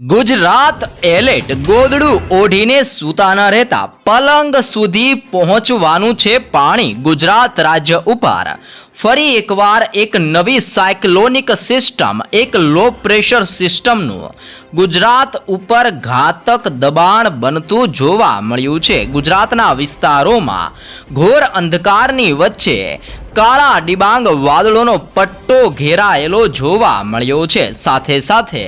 ગુજરાત એલેટ ગોદડું ઓઢીને સૂતાના રહેતા પલંગ સુધી પહોંચવાનું છે પાણી ગુજરાત રાજ્ય ઉપર. ફરી એકવાર એક નવી સાયક્લોનિક સિસ્ટમ, એક લો પ્રેશર સિસ્ટમનું ગુજરાત ઉપર ઘાતક દબાણ બનતું જોવા મળ્યું છે. ગુજરાતના વિસ્તારોમાં ઘોર અંધકારની વચ્ચે કાળા ડિબાંગ વાદળોનો પટ્ટો ઘેરાયેલો જોવા મળ્યો છે. સાથે સાથે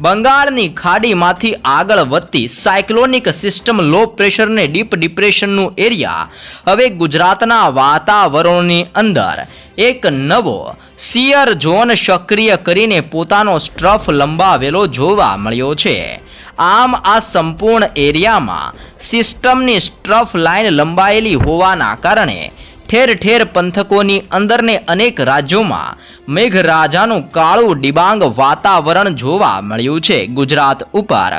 બંગાળની ખાડીમાંથી આગળ વધતી સાયક્લોનિક સિસ્ટમ લો પ્રેશરને ડીપ ડિપ્રેશનનું એરિયા હવે ગુજરાતના વાતાવરણની અંદર એક નવો સિયર ઝોન સક્રિય કરીને પોતાનો સ્ટ્રફ લંબાવેલો જોવા મળ્યો છે. આમ આ સંપૂર્ણ એરિયામાં સિસ્ટમની સ્ટ્રફ લાઇન લંબાયેલી હોવાના કારણે ઠેર ઠેર પંથકોની અંદરને અનેક રાજ્યોમાં મેઘરાજાનું કાળું ડિબાંગ વાતાવરણ જોવા મળ્યું છે. ગુજરાત ઉપર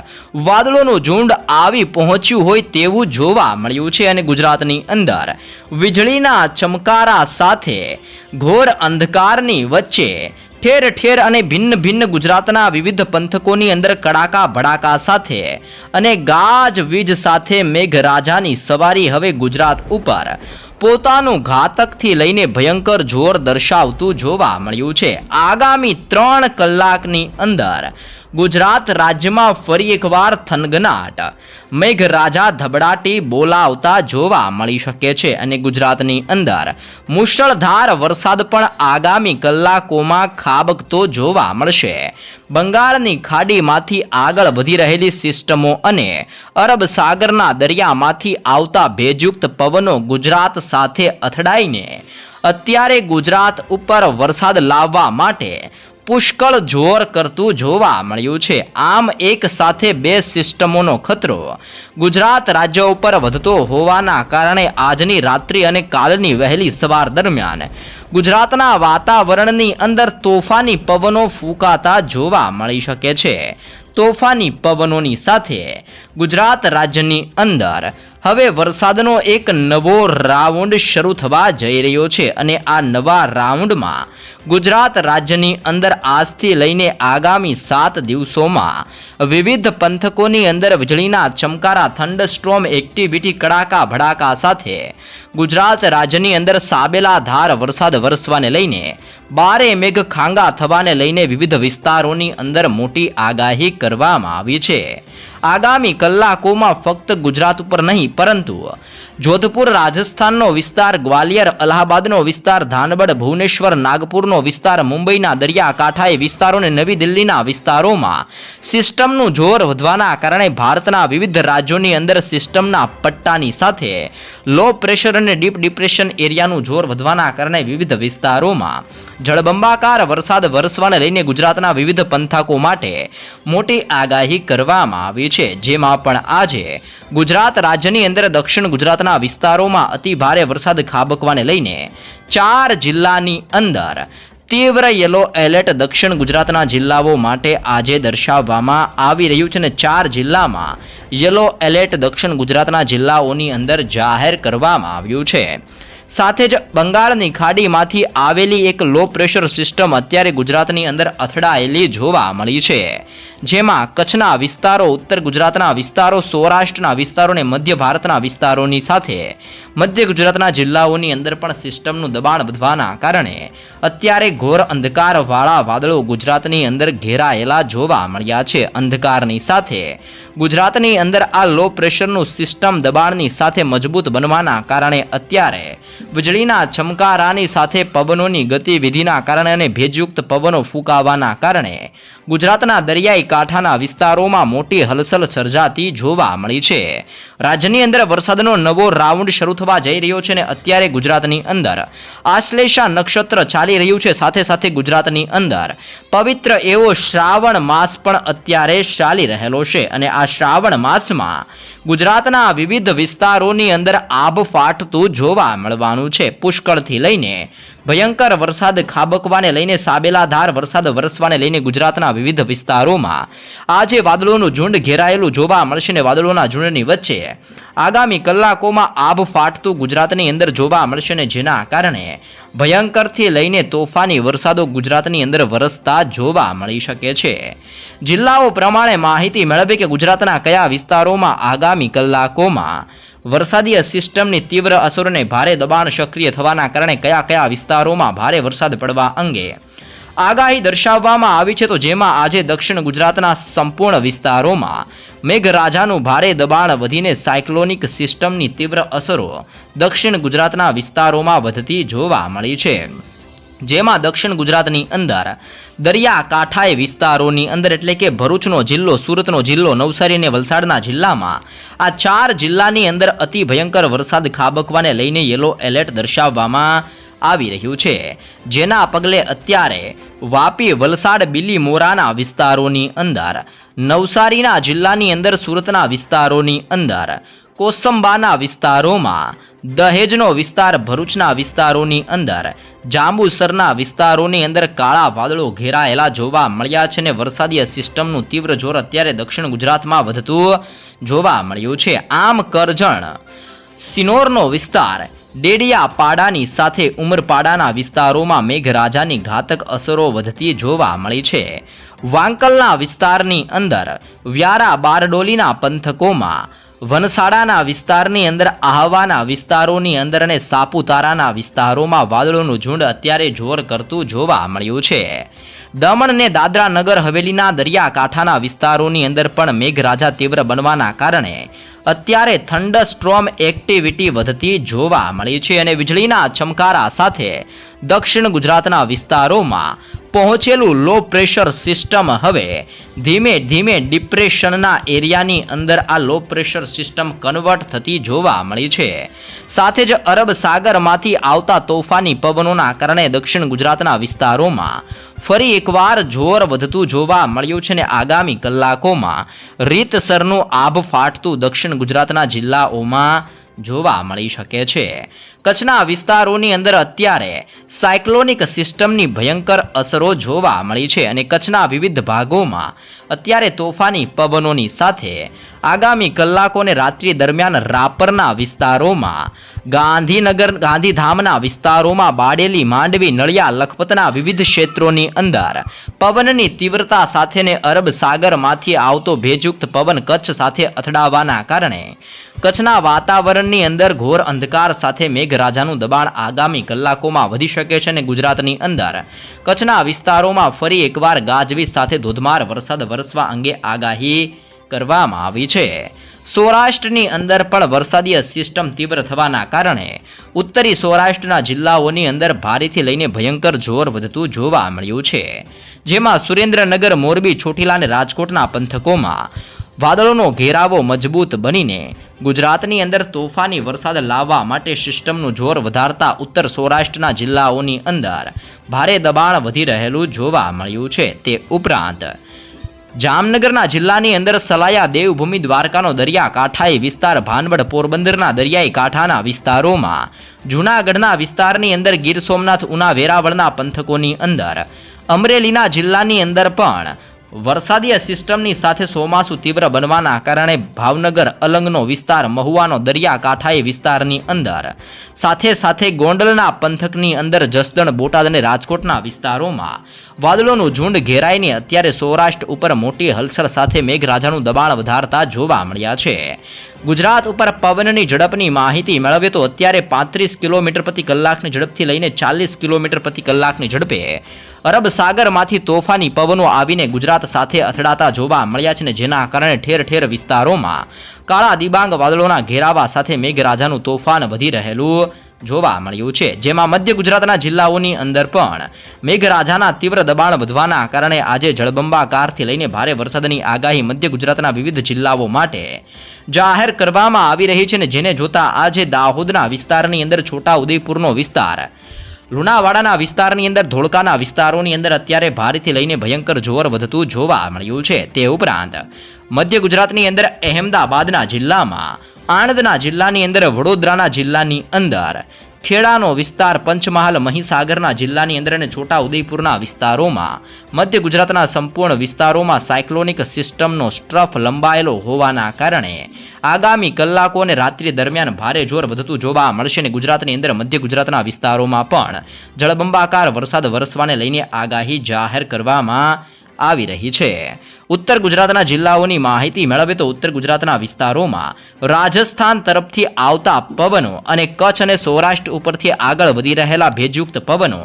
વાદળોનું ઝુંડ આવી પહોંચ્યું હોય તેવું જોવા મળ્યું છે અને ગુજરાતની અંદર વીજળીના ચમકારા સાથે ઘોર અંધકારની વચ્ચે ઠેર ઠેર અને ભિન્ન ભિન્ન ગુજરાતના વિવિધ પંથકોની અંદર કડાકા ભડાકા સાથે અને ગાજ વીજ સાથે મેઘરાજાની સવારી હવે ગુજરાત ઉપર પોતાનું ઘાતકથી લઈને ભયંકર જોર દર્શાવતું જોવા મળ્યું છે. આગામી ત્રણ કલાકની અંદર ગુજરાત રાજ્યમાં ફરી એકવાર થનગનાટ. મેઘરાજા ધબડાટી બોલાવતા જોવા મળી શકે છે અને ગુજરાતની અંદર મુશળધાર વરસાદ પણ આગામી કલાકોમાં ખાબકતો જોવા મળશે. બંગાળની ખાડીમાંથી આગળ વધી રહેલી સિસ્ટમો અને અરબ સાગરના દરિયામાંથી આવતા ભેજયુક્ત પવનો ગુજરાત સાથે અથડાઈને અત્યારે ગુજરાત ઉપર વરસાદ લાવવા માટે પુષ્કળ જોર કરતું જોવા મળ્યું છે. આમ એક સાથે બે સિસ્ટમોનો ખતરો ગુજરાત રાજ્ય ઉપર વધતો હોવાના કારણે આજની રાત્રિ અને કાલની વહેલી સવાર દરમિયાન ગુજરાતના વાતાવરણની અંદર તોફાની પવનો ફૂંકાતા જોવા મળી શકે છે. તોફાની પવનોની સાથે ગુજરાત રાજ્યની અંદર હવે વરસાદનો એક નવો રાઉન્ડ શરૂ થવા જઈ રહ્યો છે અને આ નવા રાઉન્ડમાં ગુજરાત રાજ્યની અંદર આજથી લઈને આગામી સાત દિવસોમાં વિવિધ પંથકોની અંદર વીજળીના ચમકારા થંડસ્ટ્રોમ, એક્ટિવિટી કડાકા ભડાકા સાથે ગુજરાત રાજ્યની અંદર સાબેલા ધાર વરસાદ વરસવાને લઈને બારે મેઘ ખાંગા થવાને લઈને વિવિધ વિસ્તારોની અંદર મોટી આગાહી કરવામાં આવી છે. આગામી કલાકોમાં ફક્ત ગુજરાત ઉપર નહીં, પરંતુ જોધપુર, રાજસ્થાનનો વિસ્તાર, ગ્વાલિયર, અલ્હાબાદનો વિસ્તાર ધાનબડ ભુવનેશ્વર, નાગપુરનો વિસ્તાર, મુંબઈના દરિયાકાંઠાએ વિસ્તારો અને નવી દિલ્હીના વિસ્તારોમાં સિસ્ટમનું જોર વધવાના કારણે ભારતના વિવિધ રાજ્યોની અંદર સિસ્ટમના પટ્ટાની સાથે લો પ્રેશર અને ડીપ ડિપ્રેશન એરિયાનું જોર વધવાના કારણે વિવિધ વિસ્તારોમાં જળબંબાકાર વરસાદ વરસવાને લઈને ગુજરાતના વિવિધ પંથકો માટે મોટી આગાહી કરવામાં આવી છે. જેમાં પણ આજે ગુજરાત રાજ્યની અંદર દક્ષિણ ગુજરાતના વિસ્તારોમાં અતિ ભારે વરસાદ ખાબકવાને લઈને ચાર જિલ્લાની અંદર તીવ્ર યલો એલર્ટ દક્ષિણ ગુજરાતના જિલ્લાઓ માટે આજે દર્શાવવામાં આવી રહ્યું છે અને ચાર જિલ્લામાં યલો એલર્ટ દક્ષિણ ગુજરાતના જિલ્લાઓની અંદર જાહેર કરવામાં આવ્યું છે. સાથે જ બંગાળની ખાડીમાંથી આવેલી એક લો પ્રેશર સિસ્ટમ અત્યારે ગુજરાતની અંદર અથડાયેલી જોવા મળી છે. જેમાં કચ્છના વિસ્તારો, ઉત્તર ગુજરાતના વિસ્તારો, સૌરાષ્ટ્રના વિસ્તારો અને મધ્ય ભારતના વિસ્તારોની સાથે મધ્ય ગુજરાતના જિલ્લાઓની અંદર પણ સિસ્ટમનું દબાણ વધવાના કારણે અત્યારે ઘોર અંધકારવાળા વાદળો ગુજરાતની અંદર ઘેરાયેલા જોવા મળ્યા છે. અંધકારની સાથે ગુજરાતની અંદર આ લો પ્રેશરનું સિસ્ટમ દબાણની સાથે મજબૂત બનવાના કારણે અત્યારે વીજળીના ચમકારાની સાથે પવનોની ગતિવિધિના કારણે અને ભેજયુક્ત પવનો ફૂંકાવાના કારણે ગુજરાતના દરિયાઈ કાંઠાના વિસ્તારોમાં મોટી હલચલ સર્જાતી જોવા મળી છે. રાજ્યની અંદર વરસાદનો નવો રાઉન્ડ શરૂ થવા જઈ રહ્યો છે અને અત્યારે ગુજરાતની અંદર. આશ્લેષા નક્ષત્ર ચાલી રહ્યું છે, સાથે સાથે ગુજરાતની અંદર. પવિત્ર એવો શ્રાવણ માસ પણ અત્યારે ચાલી રહેલો છે અને આ શ્રાવણ માસમાં ગુજરાતના વિવિધ વિસ્તારોની અંદર આબ ફાટતું જોવા મળવાનું છે. પુષ્કળથી લઈને ભયંકર વરસાદ ખાબકવાને લઈને સાબેલાધાર વરસાદ વરસવાને લઈને ગુજરાતના વિવિધ વિસ્તારોમાં આજે વાદળોનું ઝુંડ ઘેરાયેલું જોવા મળશે ને વાદળોના ઝુંડની વચ્ચે આગામી કલાકોમાં આભ ફાટતું ગુજરાતની અંદર જોવા મળશે ને જેના કારણે ભયંકરથી લઈને તોફાની વરસાદો ગુજરાતની અંદર વરસતા જોવા મળી શકે છે. જિલ્લાઓ પ્રમાણે માહિતી મેળવી કે ગુજરાતના કયા વિસ્તારોમાં આગામી કલાકોમાં વરસાદીય સિસ્ટમની તીવ્ર અસરોને ભારે દબાણ સક્રિય થવાના કારણે કયા કયા વિસ્તારોમાં ભારે વરસાદ પડવા અંગે આગાહી દર્શાવવામાં આવી છે તો જેમાં આજે દક્ષિણ ગુજરાતના સંપૂર્ણ વિસ્તારોમાં મેઘરાજાનું ભારે દબાણ વધીને સાયક્લોનિક સિસ્ટમની તીવ્ર અસરો દક્ષિણ ગુજરાતના વિસ્તારોમાં વધતી જોવા મળી છે. જેમાં દક્ષિણ ગુજરાતની અંદર દરિયાકાંઠાએ વિસ્તારોની અંદર એટલે કે ભરૂચનો જિલ્લો, સુરતનો જિલ્લો, નવસારી અને વલસાડના જિલ્લામાં આ ચાર જિલ્લાની અંદર અતિ ભયંકર વરસાદ ખાબકવાને લઈને યલો એલર્ટ દર્શાવવામાં આવી રહ્યું છે. જેના પગલે અત્યારે વાપી વલસાડ બિલીમોરાના વિસ્તારોની અંદર, નવસારીના જિલ્લાની અંદર સુરતના વિસ્તારોની અંદર, કોસંબાના વિસ્તારોમાં, દહેજનો વિસ્તાર ભરૂચના વિસ્તારોની અંદર, જાંબુસરના વિસ્તારોની અંદર કાળા વાદળો ઘેરાયેલા જોવા મળ્યા છે અને વરસાદીય સિસ્ટમનું તીવ્ર જોર અત્યારે દક્ષિણ ગુજરાતમાં વધતું જોવા મળ્યું છે. આમ કરજણ, સિનોરનો વિસ્તાર ડેડિયાપાડાની સાથે ઉમરપાડાના વિસ્તારોમાં મેઘરાજાની ઘાતક અસરો વધતી જોવા મળી છે. વાંકલના વિસ્તારની અંદર વ્યારા બારડોલીના પંથકોમાં વનસાડાના વિસ્તારની અંદર, આહવાના વિસ્તારોની અંદર અને સાપુતારાના વિસ્તારોમાં વાદળોનું ઝુંડ અત્યારે જોર કરતું જોવા મળ્યું છે. દમણ અને દાદરા નગર હવેલીના દરિયાકાંઠાના વિસ્તારોની અંદર પણ મેઘરાજા તીવ્ર બનવાના કારણે અત્યારે થંડરસ્ટ્રોમ એક્ટિવિટી વધતી જોવા મળી છે અને વીજળીના ચમકારા સાથે દક્ષિણ ગુજરાતના વિસ્તારોમાં પહોંચેલું લો પ્રેશર સિસ્ટમ હવે ધીમે ધીમે ડિપ્રેશનના એરિયાની અંદર આ લો પ્રેશર સિસ્ટમ કન્વર્ટ થતી જોવા મળી છે. સાથે જ અરબ સાગરમાંથી આવતા તોફાની પવનોના કારણે દક્ષિણ ગુજરાતના વિસ્તારોમાં ફરી એકવાર જોર વધતું જોવા મળ્યું છે ને આગામી કલાકોમાં રીતસરનું આભ ફાટતું દક્ષિણ ગુજરાતના જિલ્લાઓમાં જોવા મળી શકે છે. કચ્છના વિસ્તારોની અંદર અત્યારે સાયક્લોનિક સિસ્ટમની ભયંકર અસરો જોવા મળી છે અને કચ્છના વિવિધ ભાગોમાં અત્યારે તોફાની પવનોની સાથે આગામી કલાકોને રાત્રિ દરમિયાન રાપરના વિસ્તારોમાં ગાંધીનગર, ગાંધીધામના વિસ્તારોમાં બાડેલી, માંડવી, નળિયા, લખપતના વિવિધ ક્ષેત્રોની અંદર પવનની તીવ્રતા સાથેને અરબ સાગરમાંથી આવતો ભેજયુક્ત પવન કચ્છ સાથે અથડાવાના કારણે કચ્છના વાતાવરણની અંદર ઘોર અંધકાર સાથે મેઘરાજાનું દબાણ આગામી કલાકોમાં વધી શકે છે અને ગુજરાતની અંદર કચ્છના વિસ્તારોમાં ફરી એકવાર ગાજવીજ સાથે ધોધમાર વરસાદ વરસવા અંગે આગાહી કરવામાં આવી છે. સૌરાષ્ટ્રની અંદર પણ વરસાદીય સિસ્ટમ તીવ્ર થવાના કારણે ઉત્તરી સૌરાષ્ટ્રના જિલ્લાઓની અંદર ભારેથી લઈને ભયંકર જોર વધતું જોવા મળ્યું છે. જેમાં સુરેન્દ્રનગર, મોરબી, ચોટીલા અને રાજકોટના પંથકોમાં વાદળોનો ઘેરાવો મજબૂત બનીને ગુજરાતની અંદર તોફાની વરસાદ લાવવા માટે સિસ્ટમનું જોર વધારતા ઉત્તર સૌરાષ્ટ્રના જિલ્લાઓની અંદર ભારે દબાણ વધી રહેલું જોવા મળ્યું છે. તે ઉપરાંત જામનગરના જિલ્લાની અંદર સલાયા દેવભૂમિ દ્વારકાનો દરિયા કાંઠાઈ વિસ્તાર, ભાનવડ પોરબંદરના દરિયાઈ કાંઠાના વિસ્તારોમાં, જૂનાગઢના વિસ્તારની અંદર ગીર સોમનાથ, ઉના વેરાવળના પંથકોની અંદર, અમરેલીના જિલ્લાની અંદર પણ વરસાદીય સિસ્ટમની સાથે ચોમાસું તીવ્ર બનવાના કારણે ભાવનગર, અલંગનો વિસ્તાર, મહુવાનો દરિયા કાંઠાઈ વિસ્તારની અંદર. સાથે સાથે ગોંડલના પંથકની અંદર જસદણ, બોટાદ અને રાજકોટના વિસ્તારોમાં. વાદળોનું ઝુંડ ઘેરાઈને અત્યારે સૌરાષ્ટ્ર ઉપર મોટી હલચલ સાથે મેઘરાજાનું દબાણ વધારતા જોવા મળ્યા છે. ગુજરાત ઉપર પવનની ઝડપની માહિતી મેળવીએ તો અત્યારે પાંત્રીસ કિલોમીટર પ્રતિ કલાકની ઝડપથી લઈને ચાલીસ કિલોમીટર પ્રતિ કલાકની ઝડપે અરબ સાગરમાંથી તોફાની પવનો આવીને ગુજરાત સાથે અથડાતા જોવા મળ્યા છે ને જેના કારણે ઠેર ઠેર વિસ્તારોમાં કાળા દિબાંગ વાદળોના ઘેરાવા સાથે મેઘરાજાનું તોફાન વધી રહેલું જોવા મળ્યું છે. જેમાં મધ્ય ગુજરાતના જિલ્લાઓની અંદર પણ મેઘરાજાના તીવ્ર દબાણ વધવાના કારણે આજે જળબંબાકારથી લઈને ભારે વરસાદની આગાહી મધ્ય ગુજરાતના વિવિધ જિલ્લાઓ માટે જાહેર કરવામાં આવી રહી છે ને જેને જોતા આજે દાહોદના વિસ્તારની અંદર છોટા ઉદયપુરનો વિસ્તાર લુણાવાડાના વિસ્તારની અંદર, ધોળકાના વિસ્તારોની અંદર અત્યારે ભારેથી લઈને ભયંકર જોર વધતું જોવા મળ્યું છે તે ઉપરાંત મધ્ય ગુજરાતની અંદર, અહેમદાબાદના જિલ્લામાં, આણંદના જિલ્લાની અંદર, વડોદરાના જિલ્લાની અંદર ખેડાનો વિસ્તાર પંચમહાલ મહીસાગરના જિલ્લાની અંદર અને છોટા ઉદયપુરના વિસ્તારોમાં. મધ્ય ગુજરાતના સંપૂર્ણ વિસ્તારોમાં સાયક્લોનિક સિસ્ટમનો સ્ટ્રફ લંબાયેલો હોવાના કારણે આગામી કલાકો અને રાત્રિ દરમિયાન ભારે જોર વધતું જોવા મળશે અને ગુજરાતની અંદર મધ્ય ગુજરાતના વિસ્તારોમાં પણ જળબંબાકાર વરસાદ વરસવાને લઈને આગાહી જાહેર કરવામાં આવી રહી છે. ઉત્તર ગુજરાતના જિલ્લાઓની માહિતી મેળવે તો ઉત્તર ગુજરાતના વિસ્તારોમાં રાજસ્થાન તરફથી આવતા પવનો અને કચ્છ અને સૌરાષ્ટ્ર ઉપરથી આગળ વધી રહેલા ભેજયુક્ત પવનો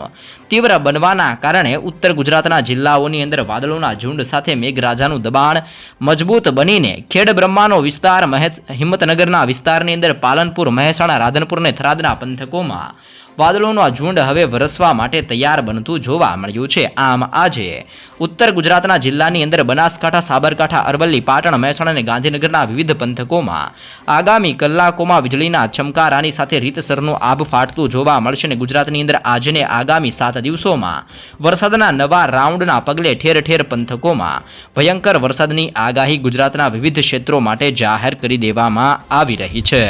તીવ્ર બનવાના કારણે ઉત્તર ગુજરાતના જિલ્લાઓની અંદર વાદળોના ઝુંડ સાથે મેઘરાજાનું દબાણ મજબૂત બનીને ખેડ બ્રહ્માનો વિસ્તાર, મહેશ હિંમતનગરના વિસ્તારની અંદર પાલનપુર, મહેસાણા, રાધનપુર અને થરાદના પંથકોમાં વાદળોનો આ ઝુંડ હવે વરસવા માટે તૈયાર બનતું જોવા મળ્યું છે. આમ આજે ઉત્તર ગુજરાતના જિલ્લાની અંદર બનાસકાંઠા, સાબરકાંઠા, અરવલ્લી, પાટણ, મહેસાણા અને ગાંધીનગરના વિવિધ પંથકોમાં આગામી કલાકોમાં વીજળીના ચમકારાની સાથે રીતસરનું આભ ફાટતું જોવા મળશે અને ગુજરાતની અંદર આજને આગામી સાત દિવસોમાં વરસાદના નવા રાઉન્ડના પગલે ઠેર ઠેર પંથકોમાં ભયંકર વરસાદની આગાહી ગુજરાતના વિવિધ ક્ષેત્રો માટે જાહેર કરી દેવામાં આવી રહી છે.